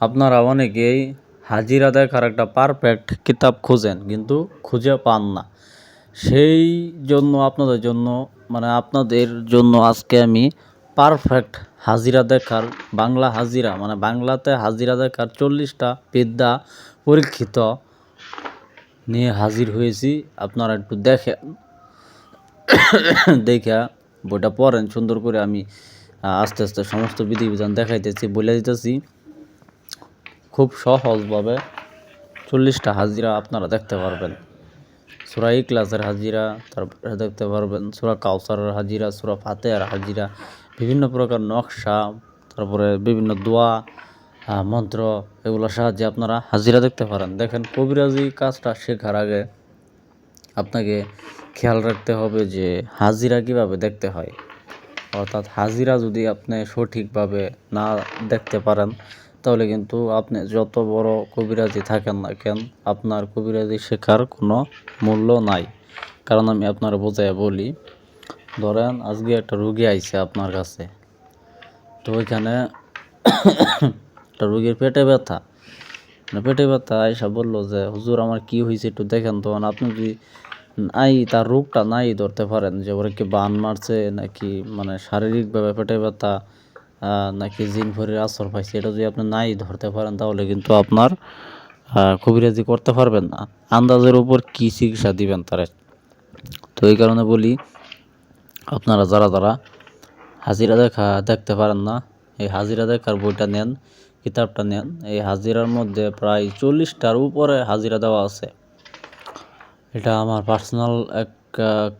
আপনারা অনেকেই হাজিরা দেখার একটা পারফেক্ট কিতাব খোঁজেন, কিন্তু খুঁজে পান না। সেই জন্য আপনাদের জন্য মানে আপনাদের জন্য আজকে আমি পারফেক্ট হাজিরা দেখার বাংলা হাজিরা মানে বাংলাতে হাজিরা দেখার চল্লিশটা বিদ্যা পরীক্ষিত নিয়ে হাজির হয়েছি। আপনারা একটু দেখেন দেখা বইটা পড়েন, সুন্দর করে আমি আস্তে আস্তে সমস্ত বিধিবিধান দেখাইতেছি, বলে দিতেছি। সহজভাবে চল্লিশটা হাজিরা আপনারা দেখতে পারবেন। সুরা ক্লাসের হাজিরা, তারপরে দেখতে পারবেন সুরা কাউসারের হাজিরা, সুরা ফাতেহার হাজিরা, বিভিন্ন প্রকার নকশা, তারপরে বিভিন্ন দোয়া মন্ত্র এগুলোর সাহায্যে আপনারা হাজিরা দেখতে পারেন। দেখেন কবিরাজি কাজটা শেখার আগে আপনাকে খেয়াল রাখতে হবে যে হাজিরা কীভাবে দেখতে হয়। অর্থাৎ হাজিরা যদি আপনি সঠিকভাবে না দেখতে পারেন তাহলে কিন্তু আপনি যত বড় কবিরাজি থাকেন না কেন, আপনার কবিরাজি শেখার কোনো মূল্য নাই। কারণ আমি আপনার বোঝায় বলি, ধরেন আজকে একটা রুগী আইছে আপনার কাছে, তো ওইখানে একটা রুগীর পেটে ব্যথা। মানে পেটে ব্যথা আইসা বলল যে, হুজুর, আমার কি হয়েছে একটু দেখেন তো মানে আপনি যদি নাই, তার রোগটা নাই ধরতে পারেন যে, ওরা কি বান মারছে নাকি মানে শারীরিকভাবে পেটে ব্যথা? নাকি জিন ভরির আসর পাইছে, এটা যদি আপনি নাই ধরতে পারেন, তাহলে কিন্তু আপনার কবিরাজি করতে পারবেন না। আন্দাজের উপর কি চিকিৎসা দিবেন তারা? তো এই কারণে বলি, আপনারা যারা যারা হাজিরা দেখা, দেখতে পারেন না, এই হাজিরা দেখার বইটা নেন, কিতাবটা নেন, এই হাজিরার মধ্যে প্রায় চল্লিশটার উপরে হাজিরা দেওয়া আছে। এটা আমার পার্সোনাল এক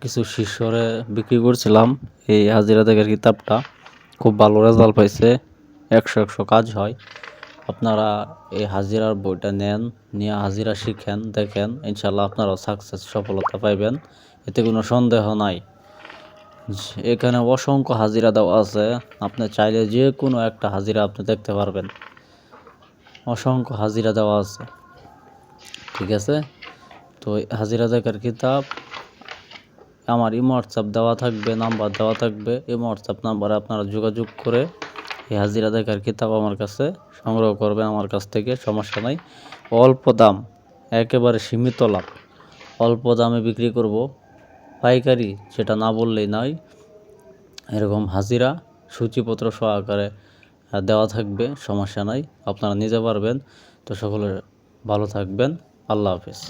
কিছু শিষ্যরে বিক্রি করছিলাম, এই হাজিরা দেখার কিতাবটা। খুব ভালো রেজাল্ট পাইছে। একশো একশো কাজ হয়। আপনারা এই হাজিরার বইটা নেন, নিয়ে হাজিরা শিখেন, দেখেন ইনশাল্লাহ আপনারাও সাকসেস সফলতা পাইবেন। এতে কোনো সন্দেহ নাই। এখানে অসংখ্য হাজিরা দেওয়া আছে। আপনি চাইলে যে কোনো একটা হাজিরা আপনি দেখতে পারবেন। অসংখ্য হাজিরা দেওয়া আছে। ঠিক আছে? তো হাজিরা দেখার কিতাব আমার ইমো হোয়াটসঅ্যাপ দেওয়া থাকবে নাম্বার দেওয়া থাকবে। ইমো হোয়াটসঅ্যাপ নাম্বারে আপনারা যোগাযোগ করে এই হাজিরা দেখার কিতাব আমার কাছে সংগ্রহ করবেন আমার কাছ থেকে, সমস্যা নাই। অল্প দাম, একেবারে সীমিত লাভ। অল্প দামে বিক্রি করব। পাইকারি সেটা না বললেই নয়, এরকম হাজিরা সূচিপত্র সহকারে দেওয়া থাকবে, সমস্যা নাই। আপনারা নিতে পারবেন। তো সকলে ভালো থাকবেন। আল্লাহ হাফিজ।